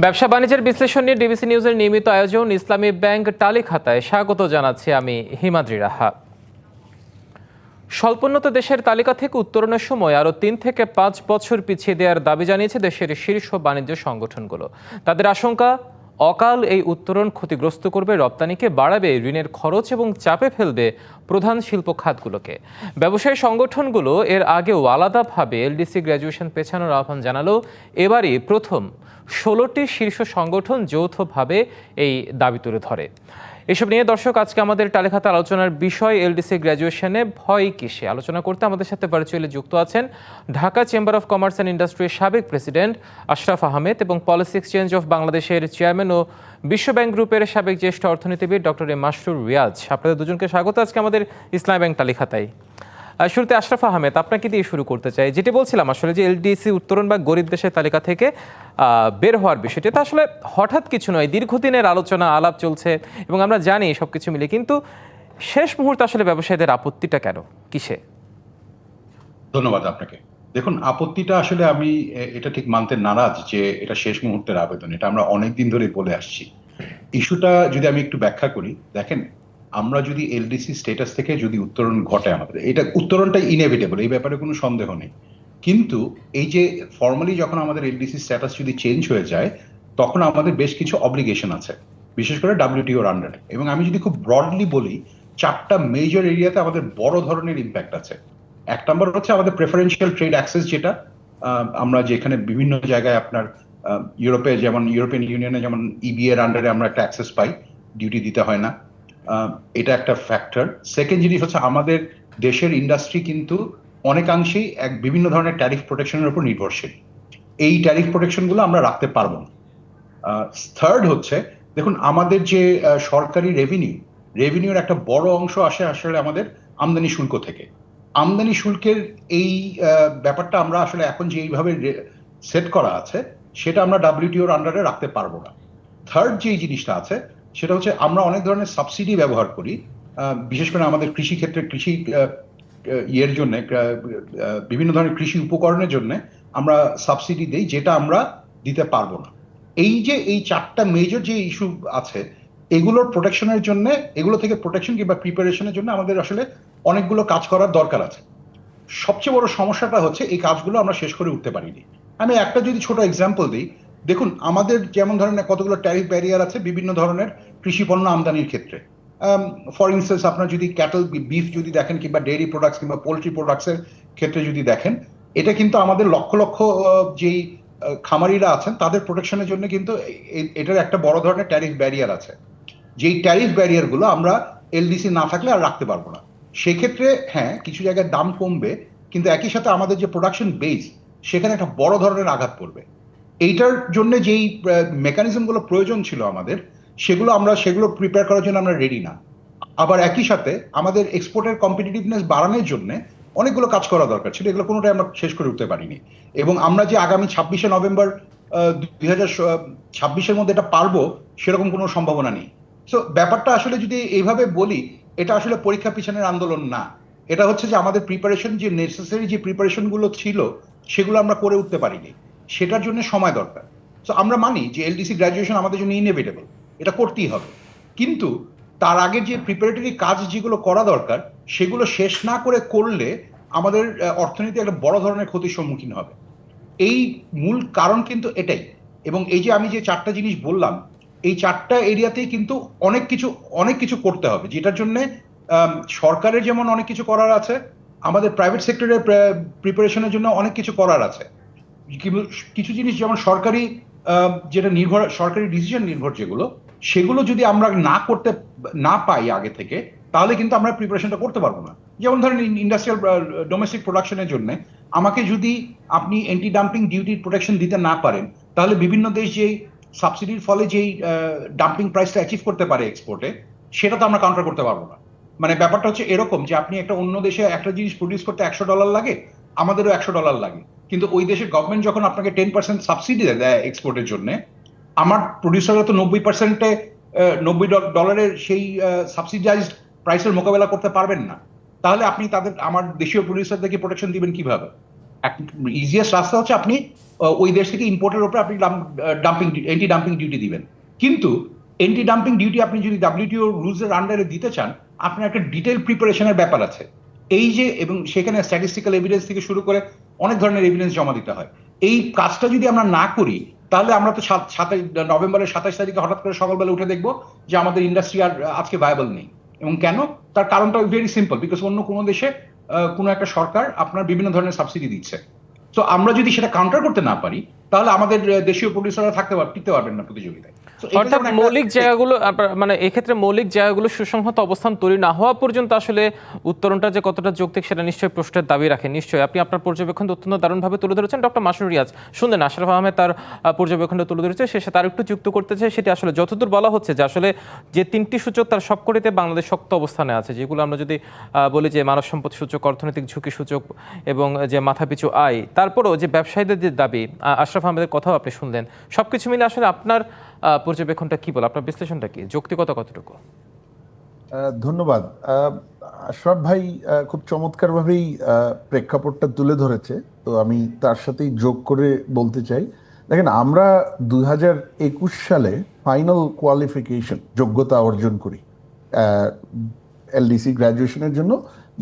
ব্যবসা বাণিজ্যের বিশ্লেষণ নিয়ে ডিবিসি নিউজের নিয়মিত আয়োজন ইসলামী ব্যাংক টালি খাতায় স্বাগত জানাচ্ছি আমি হিমাদ্রি রাহা। স্বল্পোন্নত দেশের তালিকা থেকে উত্তরণের সময় আরও তিন থেকে পাঁচ বছর পিছিয়ে দেওয়ার দাবি জানিয়েছে দেশের শীর্ষ বাণিজ্য সংগঠনগুলো। তাদের আশঙ্কা, অকাল এই উত্তরণ ক্ষতিগ্রস্ত করবে, রপ্তানিকে বাড়াবে, ঋণের খরচ এবং চাপে ফেলবে প্রধান শিল্প খাতগুলোকে। ব্যবসায়ী সংগঠনগুলো এর আগেও আলাদাভাবে এলডিসি গ্র্যাজুয়েশন পেছানোর আহ্বান জানালেও এবারই প্রথম ষোলোটি শীর্ষ সংগঠন যৌথভাবে এই দাবি তুলে ধরে। এসব নিয়ে দর্শক আজকে আমাদের টালেখাতা আলোচনার বিষয় এলডিসি গ্র্যাজুয়েশনে ভয় কিসে? আলোচনা করতে আমাদের সাথে ভার্চুয়ালি যুক্ত আছেন Dhaka chamber of commerce and ইন্ডাস্ট্রির সাবেক প্রেসিডেন্ট আশরাফ আহমেদ এবং পলিসি এক্সচেঞ্জ অফ বাংলাদেশের চেয়ারম্যান ও বিশ্ব ব্যাংক গ্রুপের সাবেক জ্যেষ্ঠ অর্থনীতিবিদ ডক্টর এ মাসরুর রিয়াজ। আপনাদের দুজনকে স্বাগত আজকে আমাদের ইসলাম ব্যাংক তালিখাতায় আহ, শুরুতে আশরাফ আহমেদ, আপনাকে দিয়ে শুরু করতে চাই। যেটি বলছিলাম আসলে যে এলডিসি উত্তরণ বা গরিব দেশের তালিকা থেকে বের হওয়ার বিষয়টি এটা আসলে হঠাৎ কিছু নয়। দীর্ঘদিনের আলোচনা, আলাপ চলছে এবং আমরা জানি সব কিছু মিলে, কিন্তু শেষ মুহূর্তে আসলে ব্যবসায়ীদের আপত্তিটা কেন? কিসে? ধন্যবাদ আপনাকে। দেখুন, আপত্তিটা আসলে আমি এটা ঠিক মানতে নারাজ যে এটা শেষ মুহূর্তের আবেদন। এটা আমরা অনেকদিন ধরে বলে আসছি। ইস্যুটা যদি আমি একটু ব্যাখ্যা করি, দেখেন আমরা যদি এলডিসি স্ট্যাটাস থেকে যদি উত্তরণ ঘটে আমাদের, এটা উত্তরণটা ইনএভিটেবল এই ব্যাপারে কোনো সন্দেহ নেই। কিন্তু এই যে ফর্মালি যখন আমাদের এলডিসি স্ট্যাটাস যদি চেঞ্জ হয়ে যায়, তখন আমাদের বেশ কিছু অব্লিগেশন আছে, বিশেষ করে ডাব্লিউটিওর আন্ডারে এবং আমি যদি খুব ব্রডলি বলি, চারটা মেজর এরিয়াতে আমাদের বড় ধরনের ইম্প্যাক্ট আছে। এক নম্বর হচ্ছে আমাদের প্রেফারেন্সিয়াল ট্রেড অ্যাক্সেস যেটা আমরা যেখানে বিভিন্ন জায়গায় আপনার ইউরোপে যেমন ইউরোপিয়ান ইউনিয়নে যেমন ইবি এর আন্ডারে আমরা একটা অ্যাক্সেস পাই ডিউটি দিতে হয় না। এটা একটা ফ্যাক্টর সেকেন্ড জিনিস হচ্ছে আমাদের দেশের ইন্ডাস্ট্রি কিন্তু অনেকাংশেই এক বিভিন্ন ধরনের ট্যারিফ প্রোটেকশনের উপর নির্ভরশীল। এই ট্যারিফ প্রোটেকশনগুলো আমরা রাখতে পারব না। থার্ড হচ্ছে, দেখুন, আমাদের যে সরকারি রেভিনিউ রেভিনিউর একটা বড় অংশ আসে আসলে আমাদের আমদানি শুল্ক থেকে। আমদানি শুল্কের এই ব্যাপারটা আমরা আসলে এখন যে এইভাবে সেট করা আছে, সেটা আমরা ডাব্লিউটিওর আন্ডারে রাখতে পারব না। থার্ড যে জিনিসটা আছে সেটা হচ্ছে আমরা অনেক ধরনের সাবসিডি ব্যবহার করি বিশেষ করে আমাদের কৃষি ক্ষেত্রে কৃষি ইয়ের জন্য বিভিন্ন ধরনের কৃষি উপকরণের জন্য আমরা সাবসিডি দেই যেটা আমরা দিতে পারব না। এই যে এই চারটা মেজর যে ইস্যু আছে, এগুলোর প্রোটেকশনের জন্য, এগুলো থেকে প্রোটেকশন কিংবা প্রিপারেশনের জন্য আমাদের আসলে অনেকগুলো কাজ করার দরকার আছে। সবচেয়ে বড় সমস্যাটা হচ্ছে এই কাজগুলো আমরা শেষ করে উঠতে পারিনি। আমি একটা যদি ছোট এক্সাম্পল দিই দেখুন, আমাদের যেমন ধরনের কতগুলো ট্যারিফ ব্যারিয়ার আছে বিভিন্ন ধরনের কৃষি পণ্য আমদানির ক্ষেত্রে। ফর ইনস্টেন্স আপনার যদি ক্যাটল বিফ যদি দেখেন কিংবা ডেয়ারি প্রোডাক্টস কিংবা পোলট্রি প্রোডাক্টসের ক্ষেত্রে যদি দেখেন, এটা কিন্তু আমাদের লক্ষ লক্ষ যেই খামারিরা আছেন, তাদের প্রোটেকশনের জন্য কিন্তু এটার একটা বড় ধরনের ট্যারিফ ব্যারিয়ার আছে। যেই ট্যারিফ ব্যারিয়ারগুলো আমরা এলডিসি না থাকলে আর রাখতে পারব না। সেক্ষেত্রে হ্যাঁ কিছু জায়গায় দাম কমবে, কিন্তু একই সাথে আমাদের যে প্রোডাকশন বেস সেখানে একটা বড় ধরনের আঘাত পড়বে। এইটার জন্য যেই মেকানিজমগুলো প্রয়োজন ছিল আমাদের, সেগুলো আমরা, সেগুলো প্রিপেয়ার করার জন্য আমরা রেডি না। আবার একই সাথে আমাদের এক্সপোর্টের কম্পিটিটিভনেস বাড়ানোর জন্য অনেকগুলো কাজ করা দরকার ছিল, এগুলো কোনোটাই আমরা শেষ করে উঠতে পারিনি। এবং আমরা যে আগামী ছাব্বিশে নভেম্বর দুই হাজার ছাব্বিশের মধ্যে এটা পারব, সেরকম কোনো সম্ভাবনা নেই। সো ব্যাপারটা আসলে যদি এইভাবে বলি, এটা আসলে পরীক্ষা পিছনের আন্দোলন না। এটা হচ্ছে যে আমাদের প্রিপারেশন যে নেসেসারি যে প্রিপারেশনগুলো ছিল, সেগুলো আমরা করে উঠতে পারিনি। সেটার জন্য সময় দরকার। তো আমরা মানি যে এলডিসি গ্র্যাজুয়েশন আমাদের জন্য ইনএভিটেবল এটা করতেই হবে। কিন্তু তার আগে যে প্রিপারেটরি কাজ যেগুলো করা দরকার, সেগুলো শেষ না করে করলে আমাদের অর্থনীতি একটা বড় ধরনের ক্ষতির সম্মুখীন হবে। এই মূল কারণ কিন্তু এটাই। এবং এই যে আমি যে চারটা জিনিস বললাম, এই চারটা এরিয়াতেই কিন্তু অনেক কিছু অনেক কিছু করতে হবে। যেটার জন্য সরকারের যেমন অনেক কিছু করার আছে, আমাদের প্রাইভেট সেক্টরের প্রিপারেশনের জন্য অনেক কিছু করার আছে। কিছু জিনিস যেমন সরকারি যেটা নির্ভর, সরকারি ডিসিশন নির্ভর যেগুলো, সেগুলো যদি আমরা না করতে, না পাই আগে থেকে, তাহলে কিন্তু আমরা প্রিপারেশনটা করতে পারব না। যেমন ধরেন ইন্ডাস্ট্রিয়াল ডোমেস্টিক প্রোডাকশনের জন্য, আমাকে যদি আপনি অ্যান্টি ডাম্পিং ডিউটির প্রোটেকশন দিতে না পারেন, তাহলে বিভিন্ন দেশ যেই সাবসিডির ফলে যেই ডাম্পিং প্রাইসটা অ্যাচিভ করতে পারে এক্সপোর্টে সেটা তো আমরা কাউন্টার করতে পারব না। মানে ব্যাপারটা হচ্ছে এরকম যে আপনি একটা অন্য দেশে একটা জিনিস প্রডিউস করতে একশো ডলার লাগে, আমাদেরও একশো ডলার লাগে। কিন্তু ওই দেশের গভর্নমেন্ট যখন আপনাকে টেন পার্সেন্ট সাবসিডি দেয় এক্সপোর্টের জন্য, আমার প্রডিউসাররা তো নব্বই পার্সেন্টে নব্বই ডলারের সেই সাবসিডাইজড প্রাইসের মোকাবেলা করতে পারবেন না। তাহলে আপনি তাদের, আমার দেশীয় প্রডিউসারদেরকে প্রোটেকশন দিবেন কীভাবে? ইজিয়েস্ট রাস্তা হচ্ছে আপনি ওই দেশ থেকে ইম্পোর্টের উপরে আপনি ডাম্পিং এন্টি ডাম্পিং ডিউটি দিবেন। কিন্তু এন্টি ডাম্পিং ডিউটি আপনি যদি ডাব্লিউটিও রুলস এর আন্ডারে দিতে চান, আপনার একটা ডিটেল প্রিপারেশনের ব্যাপার আছে। এই যে, এবং সেখানে স্ট্যাটিস্টিক্যাল এভিডেন্স থেকে শুরু করে অনেক ধরনের এভিডেন্স জমা দিতে হয়। এই কাজটা যদি আমরা না করি, তাহলে আমরা তো সাত- সাতাশ নভেম্বরের সাতাশ তারিখে হঠাৎ করে সকালবেলা উঠে দেখব যে আমাদের ইন্ডাস্ট্রি আর আজকে ভায়াবল নেই। এবং কেন? তার কারণটা ভেরি সিম্পল বিকজ অন্য কোনো দেশে কোনো একটা সরকার আপনার বিভিন্ন ধরনের সাবসিডি দিচ্ছে। তো আমরা যদি সেটা কাউন্টার করতে না পারি তাহলে আমাদের দেশীয় প্রডিউসাররা থাকতে পার- টিকতে পারবেন না প্রতিযোগিতায়। অর্থাৎ মৌলিক জায়গাগুলো মানে এক্ষেত্রে মৌলিক জায়গাগুলো সুসংহত অবস্থান তৈরি না হওয়া পর্যন্ত আসলে উত্তরণটা যে কতটা যৌক্তিক সেটা নিশ্চয়ই প্রশ্নের দাবি রাখে। নিশ্চয়ই আপনি আপনার পর্যবেক্ষণ অত্যন্ত দারুণভাবে তুলে ধরেছেন। ডক্টর মাসুর রিয়াজ শুনলেন আশরাফ আহমেদ তার পর্যবেক্ষণটা তুলে ধরেছে। সে তার একটু যুক্ত করতে চাই সেটি আসলে যতদূর বলা হচ্ছে যে আসলে যে তিনটি সূচক তার সবকটিতে বাংলাদেশ শক্ত অবস্থানে আছে যেগুলো আমরা যদি আহ, বলি যে মানব সম্পদ সূচক অর্থনৈতিক ঝুঁকি সূচক এবং যে মাথাপিছু আয় তারপরও যে ব্যবসায়ীদের যে দাবি আহ, আশরাফ আহমেদের কথাও আপনি শুনলেন। সব কিছু মিলে আসলে আপনার পর্যবেক্ষণটা কি বলে? আপনার বিশ্লেষণটা কি? যৌক্তিকতা কতটুকু? ধন্যবাদ। আশরাফ ভাই খুব চমৎকারভাবেই প্রেক্ষাপটটা তুলে ধরেছে। তো আমি তার সাথেই যোগ করে বলতে চাই। দেখেন, আমরা দুই হাজার একুশ সালে ফাইনাল কোয়ালিফিকেশন যোগ্যতা অর্জন করি এলডিসি গ্র্যাজুয়েশনের জন্য।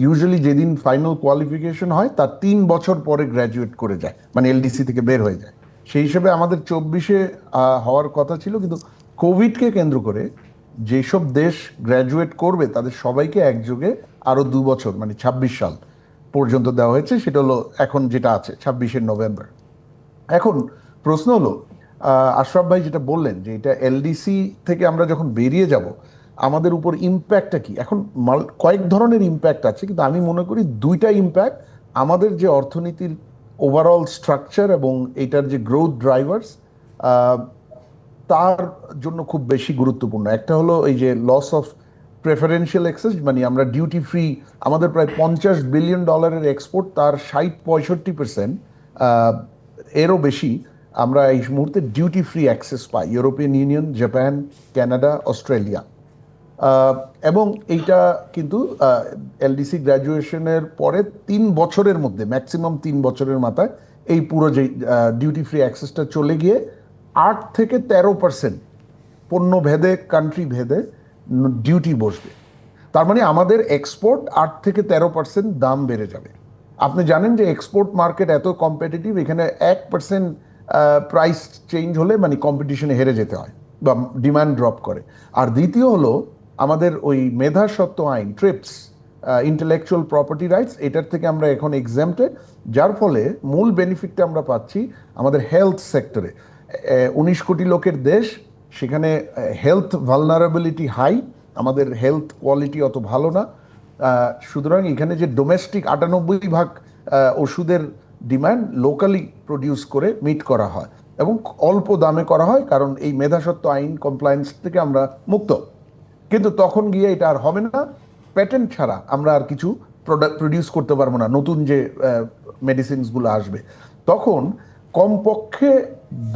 ইউজুয়ালি যেদিন ফাইনাল কোয়ালিফিকেশন হয়, তার তিন বছর পরে গ্র্যাজুয়েট করে যায় মানে এলডিসি থেকে বের হয়ে যায়। সেই হিসেবে আমাদের চব্বিশে হওয়ার কথা ছিল, কিন্তু কোভিডকে কেন্দ্র করে যেসব দেশ গ্র্যাজুয়েট করবে, তাদের সবাইকে একযোগে আরও দু বছর মানে ছাব্বিশ সাল পর্যন্ত দেওয়া হয়েছে। সেটা হলো এখন যেটা আছে, ছাব্বিশে নভেম্বর। এখন প্রশ্ন হলো আশরাফ ভাই যেটা বললেন যে এটা এলডিসি থেকে আমরা যখন বেরিয়ে যাব, আমাদের উপর ইম্প্যাক্টটা কি? এখন কয়েক ধরনের ইম্প্যাক্ট আছে, কিন্তু আমি মনে করি দুইটা ইম্প্যাক্ট আমাদের যে অর্থনীতির ওভারঅল স্ট্রাকচার এবং এটার যে গ্রোথ ড্রাইভার্স তার জন্য খুব বেশি গুরুত্বপূর্ণ। একটা হলো এই যে লস অফ প্রেফারেন্সিয়াল এক্সেস মানে আমরা ডিউটি ফ্রি আমাদের প্রায় পঞ্চাশ বিলিয়ন ডলারের এক্সপোর্ট তার ষাট পঁয়ষট্টি পার্সেন্ট এরও বেশি আমরা এই মুহূর্তে ডিউটি ফ্রি অ্যাক্সেস পাই। European Union Japan Canada Australia এবং এইটা কিন্তু এলডিসি গ্র্যাজুয়েশনের পরে তিন বছরের মধ্যে, ম্যাক্সিমাম তিন বছরের মাথায় এই পুরো যে ডিউটি ফ্রি অ্যাক্সেসটা চলে গিয়ে আট থেকে তেরো পার্সেন্ট পণ্য ভেদে কান্ট্রি ভেদে ডিউটি বসবে। তার মানে আমাদের এক্সপোর্ট আট থেকে তেরো পার্সেন্ট দাম বেড়ে যাবে। আপনি জানেন যে এক্সপোর্ট মার্কেট এত কম্পিটিটিভ এখানে এক পার্সেন্ট প্রাইস চেঞ্জ হলে মানে কম্পিটিশনে হেরে যেতে হয় বা ডিমান্ড ড্রপ করে। আর দ্বিতীয় হলো আমাদের ওই মেধা সত্ত্ব আইন ট্রিপস ইন্টেলেকচুয়াল প্রপার্টি রাইটস এটার থেকে আমরা এখন এক্সামটেড যার ফলে মূল বেনিফিটটা আমরা পাচ্ছি আমাদের হেলথ সেক্টরে উনিশ কোটি লোকের দেশ, সেখানে হেলথ ভালনারেবিলিটি হাই আমাদের হেলথ কোয়ালিটি অত ভালো না। সুতরাং এখানে যে ডোমেস্টিক আটানব্বই ভাগ ওষুধের ডিমান্ড লোকালি প্রডিউস করে মিট করা হয় এবং অল্প দামে করা হয়, কারণ এই মেধাসত্ব আইন কমপ্লায়েন্স থেকে আমরা মুক্ত। কিন্তু তখন গিয়ে এটা আর হবে না। প্যাটেন্ট ছাড়া আমরা আর কিছু প্রোডাক্ট প্রডিউস করতে পারব না, নতুন যে মেডিসিনসগুলো আসবে। তখন কমপক্ষে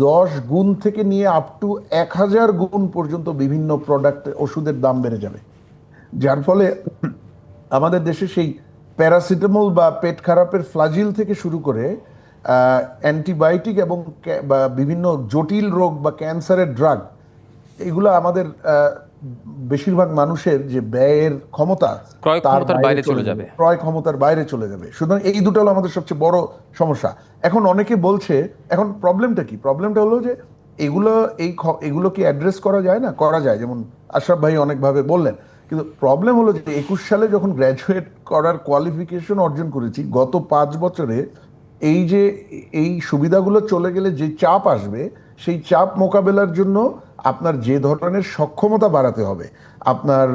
দশ গুণ থেকে নিয়ে আপ টু এক হাজার গুণ পর্যন্ত বিভিন্ন প্রোডাক্ট ওষুধের দাম বেড়ে যাবে। যার ফলে আমাদের দেশে সেই প্যারাসিটামল বা পেট খারাপের ফ্লাজিল থেকে শুরু করে অ্যান্টিবায়োটিক এবং বিভিন্ন জটিল রোগ বা ক্যান্সারের ড্রাগ এগুলো আমাদের বেশিরভাগ মানুষের যে ব্যয়ের ক্ষমতা তার বাইরে চলে যাবে। ক্রয় ক্ষমতার বাইরে চলে যাবে। সুতরাং এই দুটো হলো আমাদের সবচেয়ে বড় সমস্যা। এখন অনেকে বলছে এখন প্রবলেমটা কি? প্রবলেমটা হলো যে এগুলো এই এগুলো কি অ্যাড্রেস করা যায় না? করা যায় যেমন আশরাফ ভাই অনেকভাবে বললেন। কিন্তু প্রবলেম হলো যে একুশ সালে যখন গ্র্যাজুয়েট করার কোয়ালিফিকেশন অর্জন করেছি গত পাঁচ বছরে এই যে এই সুবিধাগুলো চলে গেলে যে চাপ আসবে সেই চাপ মোকাবেলার জন্য আপনার যে ধরনের সক্ষমতা বাড়াতে হবে, আপনার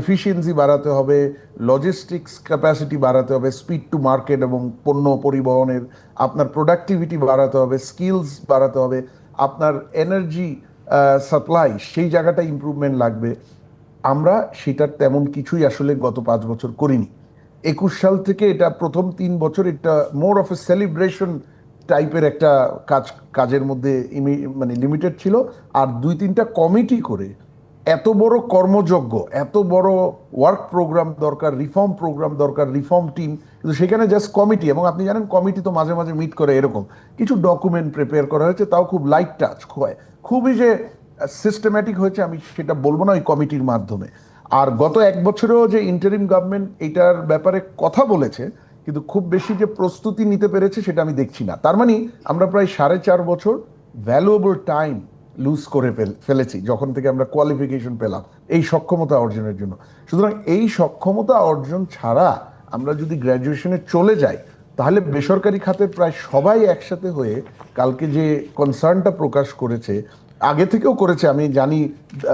এফিসিয়েন্সি বাড়াতে হবে লজিস্টিক্স ক্যাপাসিটি বাড়াতে হবে স্পিড টু মার্কেট এবং পণ্য পরিবহনের, আপনার প্রোডাক্টিভিটি বাড়াতে হবে স্কিলস বাড়াতে হবে, আপনার এনার্জি সাপ্লাই সেই জায়গাটা ইমপ্রুভমেন্ট লাগবে। আমরা সেটার তেমন কিছুই আসলে গত পাঁচ বছর করিনি। একুশ সাল থেকে এটা প্রথম তিন বছর এটা মোর অফ এ সেলিব্রেশন টাইপের একটা কাজ, কাজের মধ্যে মানে লিমিটেড ছিল। আর দুই তিনটা কমিটি করে এত বড় কর্মযজ্ঞ, এত বড় ওয়ার্ক প্রোগ্রাম দরকার রিফর্ম প্রোগ্রাম দরকার রিফর্ম টিম কিন্তু সেখানে জাস্ট কমিটি এবং আপনি জানেন কমিটি তো মাঝে মাঝে মিট করে এরকম। কিছু ডকুমেন্ট প্রিপেয়ার করা হয়েছে, তাও খুব লাইট টাচ হয়। খুবই যে সিস্টেম্যাটিক হয়েছে, আমি সেটা বলব না ওই কমিটির মাধ্যমে। আর গত এক বছরেও যে ইন্টারিম গভর্নমেন্ট এটার ব্যাপারে কথা বলেছে কিন্তু খুব বেশি যে প্রস্তুতি নিতে পেরেছে সেটা আমি দেখছি না। তার মানে আমরা প্রায় সাড়ে চার বছর ভ্যালুয়েবল টাইম লুজ করে ফেলেছি, যখন থেকে আমরা কোয়ালিফিকেশন পেলাম এই সক্ষমতা অর্জনের জন্য। সুতরাং এই সক্ষমতা অর্জন ছাড়া আমরা যদি গ্র্যাজুয়েশনে চলে যাই তাহলে বেসরকারি খাতের প্রায় সবাই একসাথে হয়ে কালকে যে কনসার্নটা প্রকাশ করেছে আগে থেকেও করেছে আমি জানি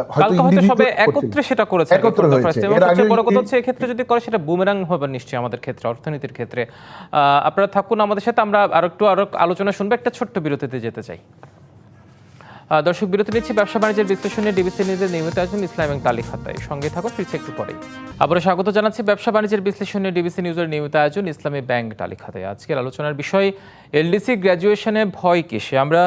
হয়তো সবে একত্রে সেটা করেছে একত্রে হয়েছে। এর আগে বড় কথা হচ্ছে ক্ষেত্রে যদি করে সেটা বুমেরাং হবে নিশ্চয়ই আমাদের ক্ষেত্রে অর্থনীতির ক্ষেত্রে। আহ, আপনারা থাকুন আমাদের সাথে আমরা আরও একটু আরও আলোচনা শুনব একটা ছোট্ট বিরতিতে যেতে চাই। দর্শক বিরতি নিচ্ছি, ব্যবসা বাণিজ্যের বিশ্লেষণে ডিবিসি নিউজের নিয়মিত আছেন ইসলাম এবং তালিক হাতায় সঙ্গে থাকো ফিরছে একটু পরে আবারও স্বাগত জানাচ্ছি ব্যবসা বাণিজ্যের বিশ্লেষণে ডিবিসি নিউজের নিয়মিত আয়োজন ইসলামী ব্যাংক তালিক হাতায় আজকের আলোচনার বিষয় এলডিসি গ্র্যাজুয়েশনে ভয় কিসে? আমরা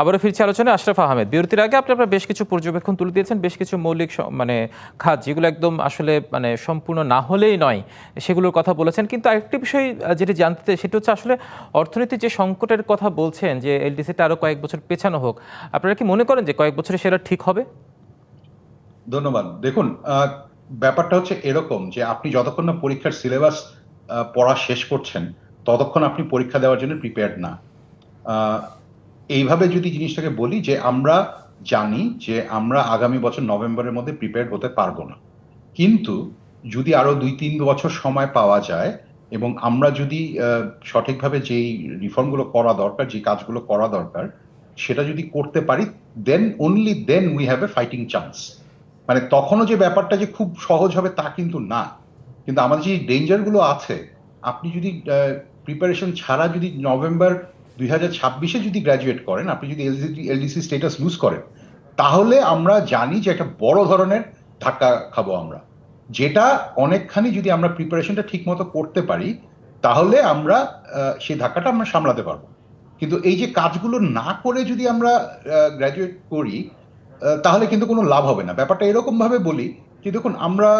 আবারও ফিরছি আলোচনায় আশরাফ আহমেদ। বিরতির আগে আপনি আপনার বেশ কিছু পর্যবেক্ষণ তুলে দিয়েছেন, বেশ কিছু মৌলিক মানে খাত, যেগুলো একদম আসলে মানে সম্পূর্ণ না হলেই নয়, সেগুলোর কথা বলেছেন। কিন্তু আরেকটি বিষয় যেটি জানতে চাই, সেটা হচ্ছে আসলে অর্থনীতির যে সংকটের কথা বলছেন, যে এলডিসিটা আরও কয়েক বছর পেছানো হোক, আপনারা কি মনে করেন যে কয়েক বছরে সেটা ঠিক হবে? ধন্যবাদ। দেখুন ব্যাপারটা হচ্ছে এরকম যে আপনি যতক্ষণ না পরীক্ষার সিলেবাস পড়া শেষ করছেন ততক্ষণ আপনি পরীক্ষা দেওয়ার জন্য প্রিপেয়ার্ড না। এইভাবে যদি জিনিসটাকে বলি যে আমরা জানি যে আমরা আগামী বছর নভেম্বরের মধ্যে প্রিপেয়ার্ড হতে পারব না। কিন্তু যদি আরও দুই তিন বছর সময় পাওয়া যায় এবং আমরা যদি সঠিকভাবে যেই রিফর্মগুলো করা দরকার যে কাজগুলো করা দরকার, সেটা যদি করতে পারি then only then we have a fighting chance মানে তখনও যে ব্যাপারটা যে খুব সহজ হবে তা কিন্তু না। কিন্তু আমাদের যে ডেঞ্জারগুলো আছে, আপনি যদি প্রিপারেশন ছাড়া যদি নভেম্বর দুই হাজার ছাব্বিশে যদি গ্র্যাজুয়েট করেন, আপনি যদি এলডিসি স্টেটাস লুজ করেন, তাহলে আমরা জানি যে একটা বড় ধরনের ধাক্কা খাব আমরা। যেটা অনেকখানি যদি আমরা প্রিপারেশনটা ঠিক মতো করতে পারি, তাহলে আমরা সেই ধাক্কাটা আমরা সামলাতে পারব। কিন্তু এই যে কাজগুলো না করে যদি আমরা গ্র্যাজুয়েট করি তাহলে কিন্তু কোনো লাভ হবে না। ব্যাপারটা এরকম ভাবে বলি যে দেখুন, আমরা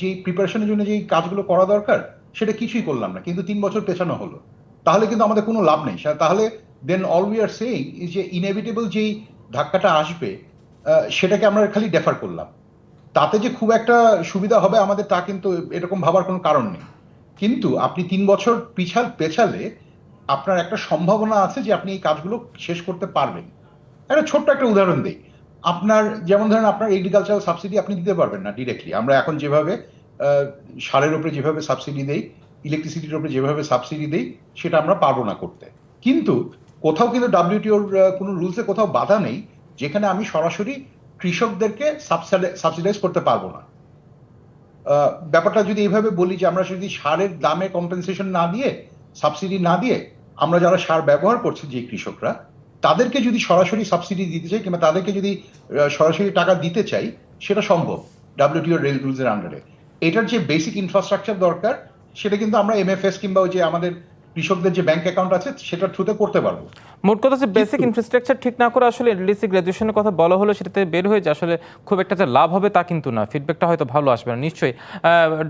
যে প্রিপারেশনের জন্য যে কাজগুলো করা দরকার সেটা কিছুই করলাম না, কিন্তু তিন বছর পেছানো হলো। তাহলে কিন্তু আমাদের কোনো লাভ নেই। তাহলে then all we are saying যে ইনএভিটেবল যেই ধাক্কাটা আসবে সেটাকে আমরা খালি ডেফার করলাম। তাতে যে খুব একটা সুবিধা হবে আমাদের তা কিন্তু এরকম ভাবার কোনো কারণ নেই। কিন্তু আপনি তিন বছর পিছাল পেছালে আপনার একটা সম্ভাবনা আছে যে আপনি এই কাজগুলো শেষ করতে পারবেন। একটা ছোট্ট একটা উদাহরণ দিই। আপনার, যেমন ধরেন আপনার এগ্রিকালচারাল সাবসিডি আপনি দিতে পারবেন না ডিরেক্টলি আমরা এখন যেভাবে সারের উপরে যেভাবে সাবসিডি দেই ইলেকট্রিসিটির উপরে যেভাবে সাবসিডি দেই, সেটা আমরা পারব না করতে। কিন্তু কোথাও কিন্তু ডাব্লিউটিওর কোনো রুলসে কোথাও বাধা নেই, যেখানে আমি সরাসরি কৃষকদেরকে সাবসিডাইজ করতে পারব না। ব্যাপারটা যদি এইভাবে বলি যে আমরা যদি সারের দামে কম্পেনসেশন না দিয়ে সাবসিডি না দিয়ে আমরা যারা সার ব্যবহার করছি যে কৃষকরা, তাদেরকে যদি সরাসরি সাবসিডি দিতে চাই কিংবা তাদেরকে যদি সরাসরি টাকা দিতে চাই, সেটা সম্ভব। ডাব্লিউটিও রেল রুলসের আন্ডারে এটার যে বেসিক ইনফ্রাস্ট্রাকচার দরকার সেটা কিন্তু আমরা এমএফএস কিংবা ওই যে আমাদের কৃষকদের যে ব্যাংক অ্যাকাউন্ট আছে সেটার থ্রুতে করতে পারব। মোট কথা হচ্ছে বেসিক ইনফ্রাস্ট্রাকচার ঠিক না করে আসলে এলডিসি গ্র্যাজুয়েশনের কথা বলা হলো সেটাতে বের হয়ে যে আসলে খুব একটা যে লাভ হবে তা কিন্তু না। ফিডব্যাকটা হয়তো ভালো আসবে না নিশ্চয়ই।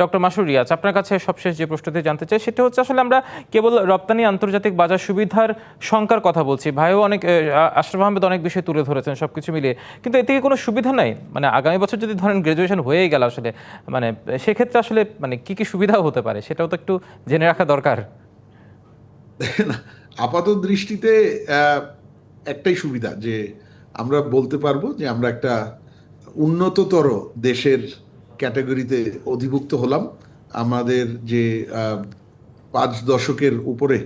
ডক্টর মাসুর রিয়াজ আপনার কাছে সবশেষ যে প্রশ্নটি জানতে চাই সেটা হচ্ছে আসলে আমরা কেবল রপ্তানি আন্তর্জাতিক বাজার সুবিধার সংখ্যার কথা বলছি। ভাইও অনেক আশরাফ আহমেদ অনেক বিষয় তুলে ধরেছেন সব কিছু মিলিয়ে। কিন্তু এতে কোনো সুবিধা নাই? মানে আগামী বছর যদি ধরেন গ্র্যাজুয়েশন হয়েই গেল আসলে মানে সেক্ষেত্রে আসলে মানে কি কি সুবিধাও হতে পারে সেটাও তো একটু জেনে রাখা দরকার। আপাত দৃষ্টিতে একটাই সুবিধা যে আমরা বলতে পারব যে আমরা একটা উন্নততর দেশের ক্যাটাগরিতে অধিভুক্ত হলাম। আমাদের যে পাঁচ দশকের উপরে,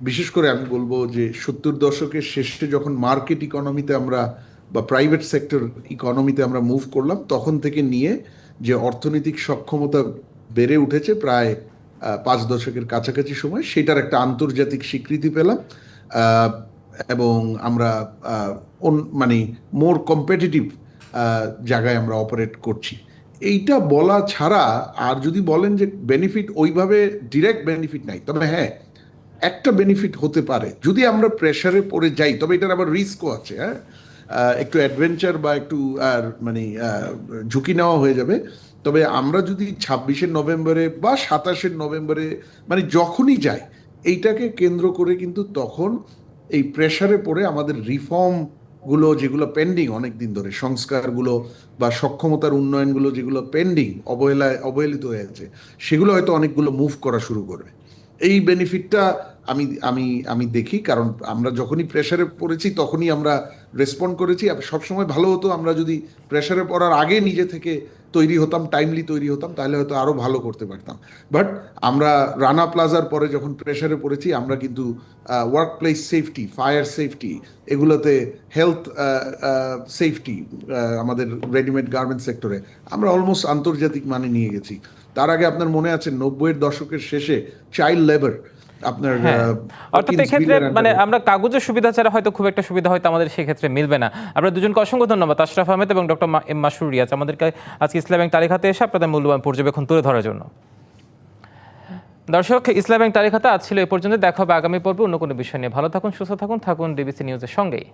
বিশেষ করে আমি বলব যে সত্তর দশকের শেষে যখন মার্কেট ইকোনমিতে আমরা বা প্রাইভেট সেক্টর ইকোনমিতে আমরা মুভ করলাম, তখন থেকে নিয়ে যে অর্থনৈতিক সক্ষমতা বেড়ে উঠেছে প্রায় পাঁচ দশকের কাছাকাছি সময়, সেটার একটা আন্তর্জাতিক স্বীকৃতি পেলাম এবং আমরা মানে মোর কম্পিটিটিভ জায়গায় আমরা অপারেট করছি। এইটা বলা ছাড়া আর যদি বলেন যে বেনিফিট ওইভাবে ডিরেক্ট বেনিফিট নাই, তবে হ্যাঁ একটা বেনিফিট হতে পারে। যদি আমরা প্রেশারে পড়ে যাই, তবে এটার আবার রিস্কও আছে হ্যাঁ? একটু অ্যাডভেঞ্চার বা একটু আর মানে ঝুঁকি নেওয়া হয়ে যাবে। তবে আমরা যদি ছাব্বিশে নভেম্বরে বা সাতাশের নভেম্বরে মানে যখনই যাই, এইটাকে কেন্দ্র করে কিন্তু তখন এই প্রেশারে পড়ে আমাদের রিফর্মগুলো যেগুলো পেন্ডিং অনেক দিন ধরে, সংস্কারগুলো বা সক্ষমতার উন্নয়নগুলো যেগুলো পেন্ডিং অবহেলায় অবহেলিত হয়ে আছে, সেগুলো হয়তো অনেকগুলো মুভ করা শুরু করবে। এই বেনিফিটটা আমি আমি আমি দেখি, কারণ আমরা যখনই প্রেশারে পড়েছি তখনই আমরা রেসপন্ড করেছি। সবসময় ভালো হতো আমরা যদি প্রেশারে পড়ার আগে নিজে থেকে তৈরি হতাম টাইমলি তৈরি হতাম, তাহলে হয়তো আরও ভালো করতে পারতাম। বাট আমরা রানা প্লাজার পরে যখন প্রেসারে পড়েছি, আমরা কিন্তু work place safety fire safety এগুলোতে হেলথ সেফটি আমাদের রেডিমেড গার্মেন্ট সেক্টরে আমরা অলমোস্ট আন্তর্জাতিক মানে নিয়ে গেছি। তার আগে আপনার মনে আছে নব্বইয়ের দশকের শেষে চাইল্ড লেবার আপনার হ্যাঁ। অর্থাৎ এক্ষেত্রে মানে আমরা কাগজের সুবিধা ছাড়া হয়তো খুব একটা সুবিধা হয়তো আমাদের সেক্ষেত্রে মিলবে না। আমরা দুজনকে অসংখ্য ধন্যবাদ আশরাফ আহমেদ এবং ডক্টর এম মাসুর রিয়াজ। আমাদেরকে আজকে ইসলাম ব্যাংক তালিকাতে এসে আপনাদের মূল্যবান পর্যবেক্ষণ তুলে ধরার জন্য। দর্শক ইসলাম ব্যাংক তালিকাতে আজ ছিল এ পর্যন্ত। দেখা হবে আগামী পর্বে অন্য কোনো বিষয় নিয়ে। ভালো থাকুন সুস্থ থাকুন। থাকুন ডিবিসি নিউজের সঙ্গেই।